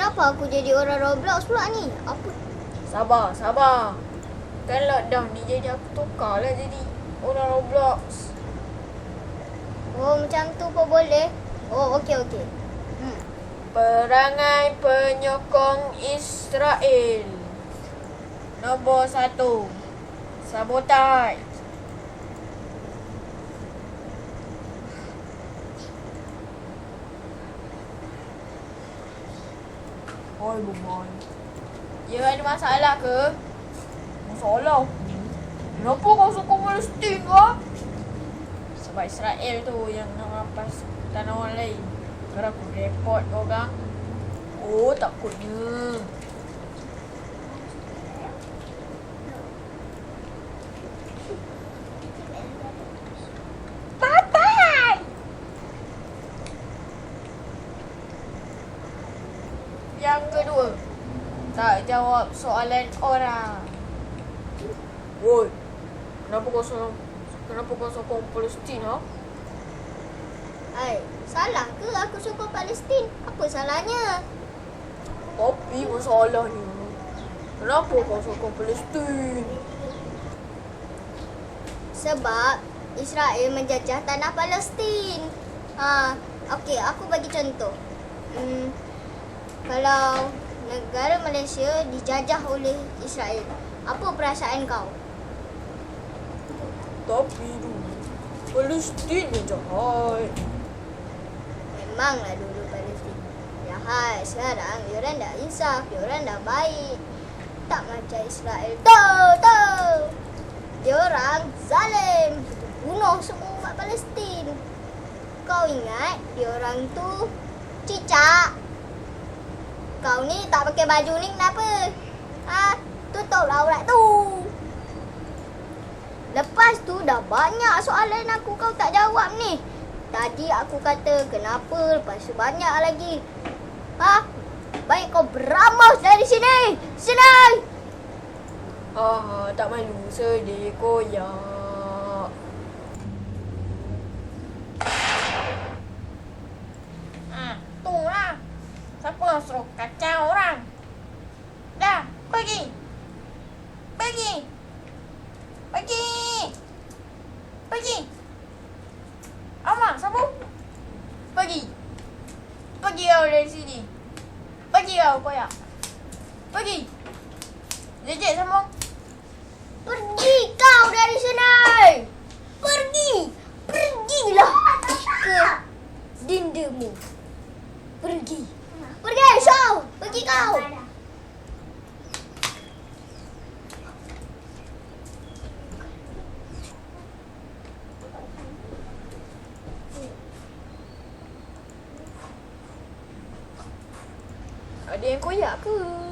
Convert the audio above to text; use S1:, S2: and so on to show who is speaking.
S1: Kenapa aku jadi orang Roblox pula ni? Apa?
S2: Sabar, sabar. Kan lockdown ni jadi aku tukar lah jadi orang Roblox.
S1: Oh, macam tu pun boleh. Oh, okey okey. Hmm.
S2: Perangai penyokong Israel. Nombor satu. Sabotage. Oi, Bumon. Ya ada masalah ke? Masalah? Kenapa kau sokong Palestin kau? Sebab Israel tu yang nak rampas tanah orang lain. Sekarang aku report kau orang. Oh, takutnya. Tak jawab soalan orang. Woi, kenapa kau sokong, kenapa kau sokong Palestin, ha?
S1: Ai, salah ke aku sokong Palestin? Apa salahnya?
S2: Tapi masalahnya, kenapa kau sokong Palestin?
S1: Sebab Israel menjajah tanah Palestin. Ha, okey, aku bagi contoh. Hmm, kalau negara Malaysia dijajah oleh Israel, apa perasaan kau?
S2: Tapi dulu, Palestin yang jahat.
S1: Memanglah dulu Palestin jahat. Sekarang diorang dah insaf, diorang dah baik. Tak macam Israel. Tahu, tahu. Diorang zalim. Bunuh semua umat Palestin. Kau ingat diorang tu cicak. Kau ni tak pakai baju ni kenapa? Ha? Tutup aurat tu. Lepas tu dah banyak soalan aku kau tak jawab ni. Tadi aku kata kenapa lepas tu banyak lagi. Ha? Baik kau beramus dari sini. Sini.
S2: Ah, tak malu sedih koyak. Ah, tu lah. Yang suruh kacau orang? Dah, pergi. Pergi. Pergi. Pergi. Amak, siapa? Pergi. Pergi kau dari sini. Pergi kau koyak. Pergi. Jejek sama.
S1: Pergi kau dari sini. Pergi. Pergilah ke dindamu. Pergi. Pergi, Syau. Pergi kau.
S2: Ada yang koyak ke?